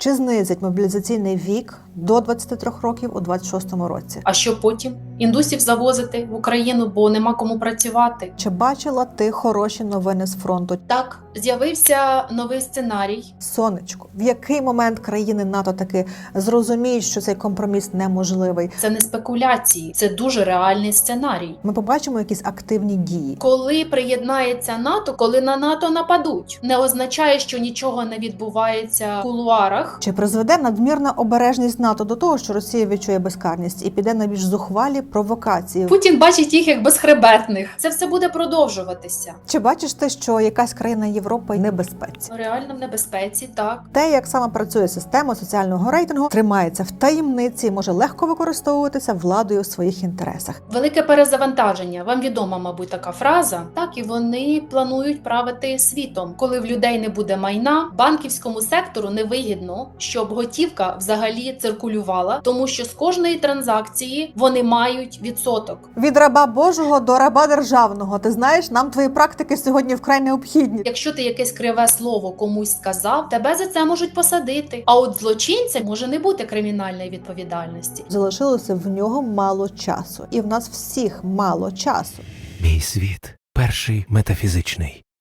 Чи знизять мобілізаційний вік до 23 років у 26-му році? А що потім? Індусів завозити в Україну, бо нема кому працювати. Чи бачила ти хороші новини з фронту? Так, з'явився новий сценарій. Сонечко, в який момент країни НАТО таки зрозуміють, що цей компроміс неможливий? Це не спекуляції, це дуже реальний сценарій. Ми побачимо якісь активні дії. Коли приєднається НАТО, коли на НАТО нападуть, не означає, що нічого не відбувається в кулуарах. Чи призведе надмірна обережність НАТО до того, що Росія відчує безкарність і піде на більш зухвалі провокації? Путін бачить їх як безхребетних. Це все буде продовжуватися. Чи бачиш ти, що якась країна Європи в небезпеці? Реально в небезпеці, так. Те, як саме працює система соціального рейтингу, тримається в таємниці і може легко використовуватися владою у своїх інтересах. Велике перезавантаження. Вам відома, мабуть, така фраза. Так і вони планують правити світом. Коли в людей не буде майна, банківському сектору невигідно, щоб готівка взагалі циркулювала, тому що з кожної транзакції вони мають відсоток. Від раба Божого до раба державного. Ти знаєш, нам твої практики сьогодні вкрай необхідні. Якщо ти якесь криве слово комусь сказав, тебе за це можуть посадити. А от злочинця може не бути кримінальної відповідальності. Залишилося в нього мало часу, і в нас всіх мало часу. Мій світ перший метафізичний.